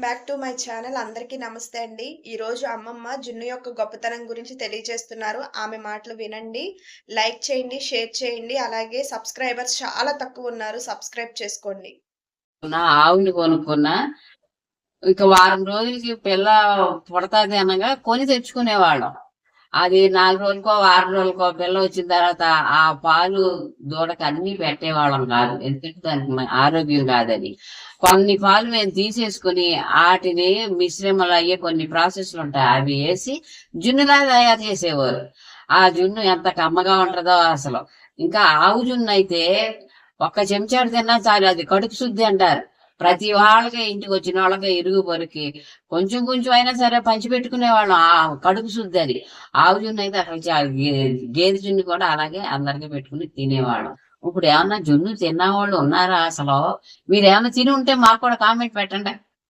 Welcome back to my channel. అందరికీ నమస్తే అండి. ఈరోజు అమ్మమ్మ జున్ను యొక్క గొప్పతనం గురించి తెలియజేస్తున్నారు. ఆమె మాటలు వినండి లైక్ చేయండి షేర్ చేయండి. అలాగే సబ్స్క్రైబర్స్ చాలా తక్కువ ఉన్నారు. సబ్స్క్రైబ్ చేసుకోండి. ఆవుని కొనుక్కున్నా. ఇక వారం రోజులకి పిల్ల పుడతాది అనగా కొని తెచ్చుకునేవాళ్ళం. అది నాలుగు రోజులకో వారం రోజులకో పిల్ల వచ్చిన తర్వాత ఆ పాలు దూడకి అన్ని పెట్టేవాళ్ళం కాదు. ఎందుకంటే దానికి ఆరోగ్యం కాదని. కొన్ని పాలు మేము తీసేసుకుని వాటిని మిశ్రమలు అయ్యే కొన్ని ప్రాసెస్లు ఉంటాయి. అవి వేసి జున్నులా తయారు చేసేవారు. ఆ జున్ను ఎంత కమ్మగా ఉంటుందో అసలు. ఇంకా ఆవు జున్ను అయితే ఒక్క చెంచాడు తిన్నా చాలు అది కడుపు శుద్ధి అంటారు. ప్రతి వాళ్ళకి ఇంటికి వచ్చిన వాళ్ళకి ఇరుగు పొరికి. కొంచెం కొంచెం అయినా సరే పంచి పెట్టుకునేవాళ్ళం ఆ కడుపు శుద్ధి అది. ఆవు జున్ను అయితే అక్కడ గేదె జున్ను కూడా అలాగే అందరికీ పెట్టుకుని తినేవాళ్ళం. ఇప్పుడు ఏమన్నా జున్ను తిన్నవాళ్ళు ఉన్నారా అసలు? మీరు ఏమన్నా తిని ఉంటే మాకు కూడా కామెంట్ పెట్టండి.